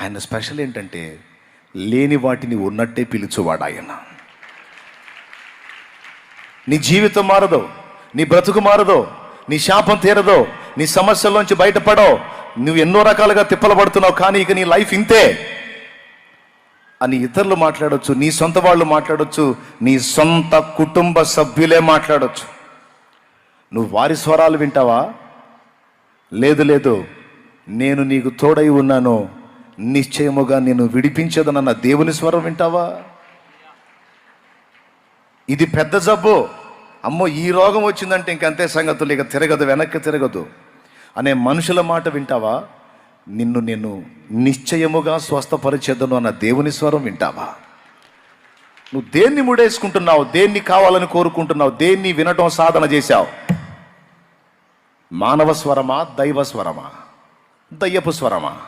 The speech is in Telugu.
ఆయన స్పెషల్ ఏంటంటే లేని వాటిని ఉన్నట్టే పిలుచువాడు ఆయన. నీ జీవితం మారదు నీ బ్రతుకు మారదు నీ శాపం తీరదు నీ సమస్యల్లోంచి బయటపడవు నువ్వు ఎన్నో రకాలుగా తిప్పలు పడుతున్నావు కానీ ఇక నీ లైఫ్ ఇంతే. అని ఇతరులు మాట్లాడొచ్చు నీ సొంత వాళ్ళు మాట్లాడొచ్చు నీ సొంత కుటుంబ సభ్యులే మాట్లాడొచ్చు. నువ్వు వారి స్వరాలు వింటావా? లేదు లేదు నేను నీకు తోడై ఉన్నాను నిశ్చయముగా నేను విడిపించదనన్న దేవుని స్వరం వింటావా? ఇది పెద్ద జబ్బు. అమ్మో ఈ రోగం వచ్చిందంటే ఇంకంతే సంగతులు ఇక తిరగదు వెనక్కి తిరగదు. అనే మనుషుల మాట వింటావా? నిన్ను నేను నిశ్చయముగా స్వస్థపరిచేదను అన్న దేవుని స్వరం వింటావా? నువ్వు దేన్ని ముడేసుకుంటున్నావు? దేన్ని కావాలని కోరుకుంటున్నావు? దేన్ని వినటం సాధన చేశావు? మానవ స్వరమా దైవ స్వరమా? దయ్యపు స్వరమా?